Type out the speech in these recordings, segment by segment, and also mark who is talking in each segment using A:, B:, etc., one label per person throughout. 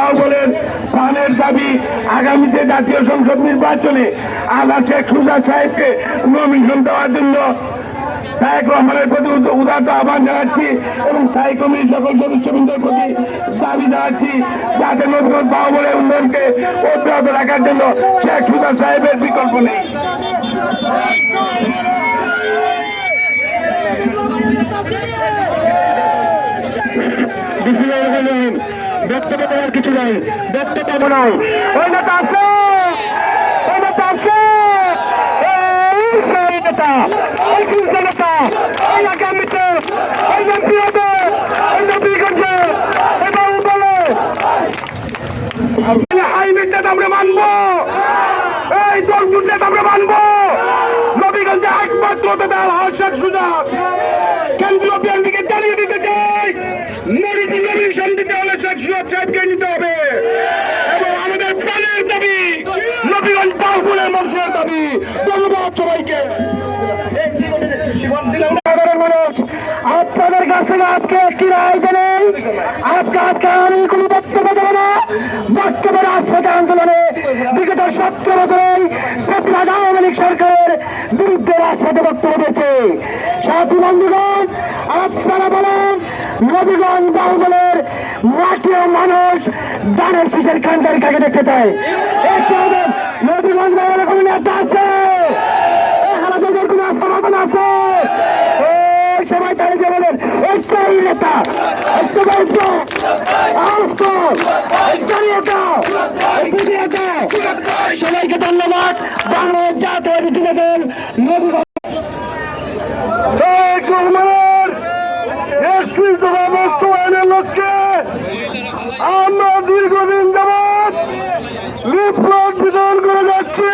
A: বাহুবলের প্রাণের দাবি আগামীতে জাতীয় সংসদ নির্বাচনে আলা শেখ সুজা সাহেবকে নমিনেশন দেওয়ার জন্য তারেক রহমানের প্রতি উদ- উদাত্ত আহ্বান জানাচ্ছি এবং স্থায়ী কমিটির সকল সদস্যবৃন্দের প্রতি দাবি জানাচ্ছি যাতে নতুন বাহুবলের উন্নয়নকে অব্যাহত রাখার জন্য শেখ সুজা সাহেবের বিকল্প নেই। বক্তব্য দেওয়ার কিছু নাই। বক্তব্য নাই ওই নেতা আছে? ওই নেতা আছে? সেই নেতা। ওই কৃষ্ণ নেতা। ওই আগামীতে ওই মন্ত্রী হবে। ওই নবীগঞ্জে। বাবু বলে হাইব্রিড নেতা আমরা মানবো। এই দল নেতা আমরা মানবো। নবীগঞ্জে একমাত্র হর্ষদ সুযোগ। কেন্দ্রীয় বিএনপিকে জানিয়ে দিতে চাই নবীন নবীন সন্ধিতে হলে শেখ সুজাত সাহেবকে নিতে হবে এবং আমাদের প্রাণের দাবি নবীগঞ্জ বাহুলের মানুষের দাবি, ধন্যবাদ সবাইকে। আপনাদের কাছ থেকে আজকে একটি রায় জানাই আজকে আজকে আমি কোনো বক্তব্য দেবো না। বক্তব্য রাজপথে আন্দোলনে বিগত সত্তর বছরে প্রতিবাদ আওয়ামী লীগ সরকারের বিরুদ্ধে রাজপথে বক্তব্য দিয়েছে। সাথী বন্ধুগণ, আপনারা বলেন নবীগঞ্জ বাহুবলের মাটি ও মানুষ দানের শিশের কান্দার কাকে দেখতে চায়? নবীগঞ্জ বাহুবলের কোনো নেতা আছে? তোদের কোনো আস্থাভাবন আছে? ওই সবাই দাঁড়িয়ে বলেন সেই নেতা সবাইকে ধন্যবাদ। বাংলাদেশ জাতীয় বিদ্যুৎ দল নবীগঞ্জ এই কুরমার একত্রিশ দফা বাস্তবায়নের লক্ষ্যে আমরা দীর্ঘদিন যাবৎ লিফলেট বিতরণ করে যাচ্ছি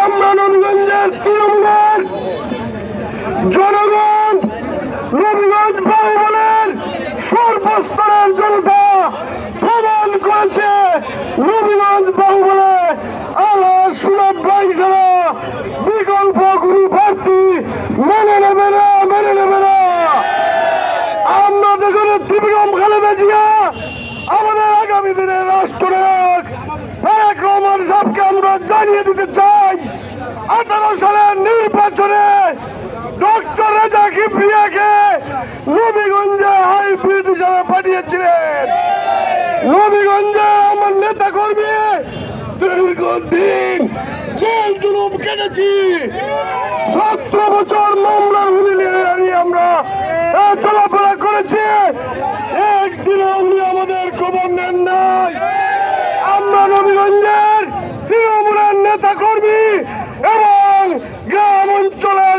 A: আমরা নবীগঞ্জের তৃণমূলের জনগণ, নবীগঞ্জ বাহুবলের সর্বস্তরের জনতা প্রমাণ করেছে, নবীগঞ্জ বাহুবলে আল্লাহ সুলভ ভাই বিকল্প গুরু প্রার্থী মেনে নেবে না মেনে নেবে না আমরা দেখুন ত্রিবিক্রম খালেদা জিয়া আমাদের আগামী দিনের রাষ্ট্রনায়ক তারেক রহমান জানিয়ে দিতে চাই। আঠারো সালের নির্বাচনে ডক্টর রেজা নবীগঞ্জে হাইব্রিড হিসাবে পাঠিয়েছিলেন। নবীগঞ্জে আমার নেতা কর্মী দীর্ঘদিন জেল জুলুম কেটেছি। সতেরো বছর মামলা হুলি নিয়ে আমরা। চলাফেরা করেছি। একদিন উনি আমাদের খবর নেন নাই। আমরা নবীগঞ্জের তৃণমূলের নেতা কর্মী এবং গ্রাম অঞ্চলের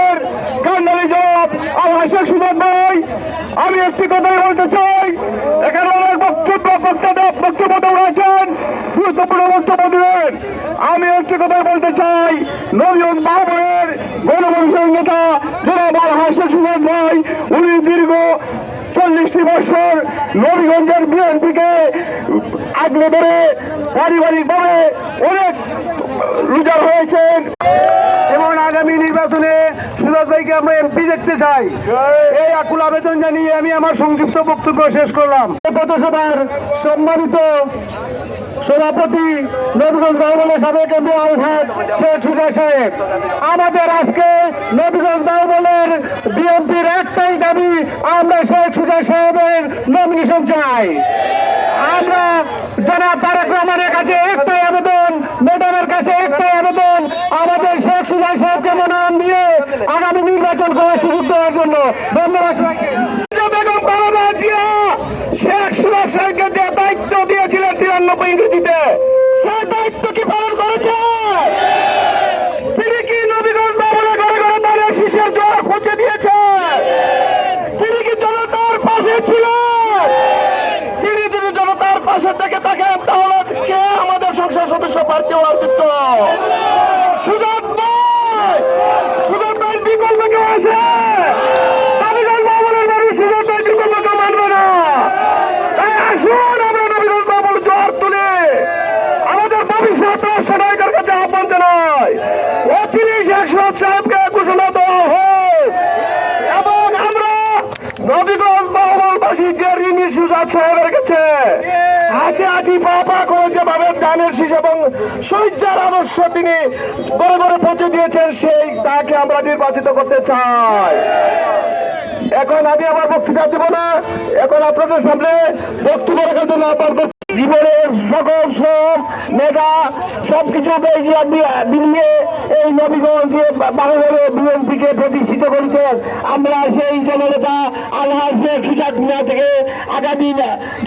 A: শেখ সুজাত ভাই, আমি একটি কথাই বলতে চাই। এখানে অনেক বক্তব্য বক্তব্য বক্তব্য দেওয়া আছেন গুরুত্বপূর্ণ বক্তব্য দিলেন আমি একটি কথাই বলতে চাই, নবীন বাহুলের গণমানুষের নেতা জনাব আল্লাহ শেখ সুজাত ভাই, উনি দীর্ঘ চল্লিশটি বছর নবীগঞ্জের বিএনপিকে আগলে ধরে, পারিবারিকভাবে অনেক রুজার হয়েছেন এবং আগামী নির্বাচনে সুরজ ভাইকে আমরা এমপি দেখতে চাই। এই আকুল আবেদন জানিয়ে আমি আমার সংক্ষিপ্ত বক্তব্য শেষ করলাম। পথসভার সম্মানিত সভাপতি নবীগঞ্জ বাহুবলের সাবেক এমপি আলহাদ শেখ সুজা সাহেব। আমাদের আজকে নবীগঞ্জ বাহুবলের বিএনপির একটাই দাবি আমরা শেখ সুজা সাহেবের নমিনেশন চাই। আমরা যারা তারেক রহমানের কাছে একটাই আবেদন ম্যাডামের কাছে একটাই আবেদন আমাদের সুজা সাহেবকে মনোনয়ন দিয়ে আগামী নির্বাচন করার সুযোগ দেওয়ার জন্য ধন্যবাদ তিনি কি জোয়ার দিয়েছে? তিনি কি পাশে ছিলেন? তিনি পাশে থেকে থাকেন, তাহলে কি মাকসুদ সাহেবকে ঘোষণা এবং আমরা নবীগঞ্জ বাউমালবাসী যে ঋণী সুজাত সাহেবের কাছে হাতে হাঁটি পা করে যেভাবে দানের শীষ এবং সৈর্যার আদর্শ তিনি গড়ে গড়ে পৌঁছে দিয়েছেন, সেই তাকে আমরা নির্বাচিত করতে চাই। এখন আমি আমার বক্তৃতা দেব না। এখন আপনাদের সামনে বক্তব্য রাখার জন্য আহ্বান জীবনের সকল শ্রম মেধা সবকিছু মিলিয়ে এই নবীগঞ্জে বাংলাদেশে বিএনপিকে প্রতিষ্ঠিত করেছেন। আমরা সেই জননেতা আল্লাহ শেখ সুজাত থেকে আগামী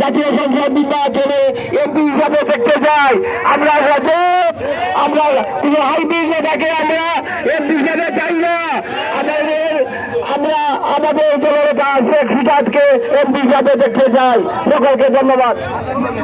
A: জাতীয় সংসদ নির্বাচনে এমপি হিসাবে দেখতে চাই। আমরা রাজত আমরা তিনি হাইব্রিড নেতাকে আমরা এমপি হিসাবে চাই না। আমাদের, আমরা আমাদের জননেতা শেখ সুজাতকে এমপি হিসাবে দেখতে চাই। সকলকে ধন্যবাদ।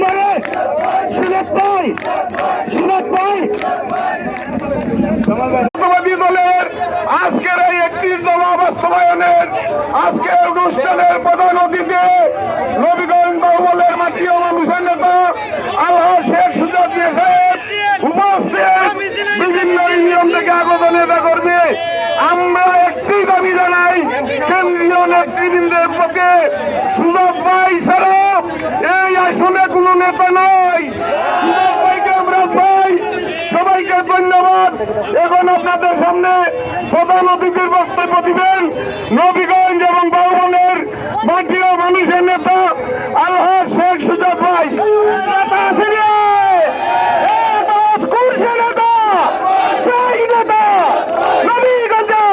A: নম্বরে সুরত পাই। সুরত পাই। দলের আজকের এই একটি দফা বাস্তবায়নের, আজকের অনুষ্ঠানের প্রধান অতিথি নবীগঞ্জ বাহুবলের মাটি মানুষের নেতা আল্লাহ শেখ সুজাত সাহেব। উপস্থিত বিভিন্ন ইউনিয়ন থেকে আগত নেতা কর্মী আমরা একটি দাবি জানাই, কেন্দ্রীয় নেতৃবৃন্দের পক্ষে সুযোগ পাই ছাড়া এই আসনে কোনো নেতা নাই। সবাইকে ধন্যবাদ। এখন আপনাদের সামনে প্রধান অতিথির বক্তব্য দিবেন নবীগঞ্জ এবং বাউবনের মাটি মানুষের নেতা আলহাজ শেখ সুজাত ভাই। নেতা আছে রে? এ বাস করছে নেতা সেই নেতা নবীগঞ্জে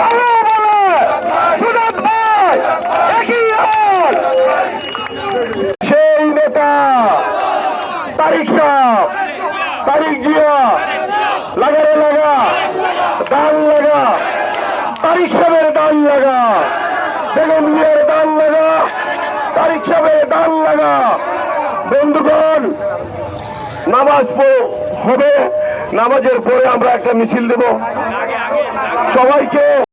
A: বাউবনে সুজাত ভাই একই হাল সেই নেতা তারিক সাহ তারিক জিয়া লাগারে লাগা দান লাগা তারিক সাহেবের দান লাগা। বেগম মিয়ার দান লাগা। তারিক সাহেবের দান লাগা। বন্ধুগণ, নামাজ হবে। নামাজের পরে আমরা একটা মিছিল দেব। সবাইকে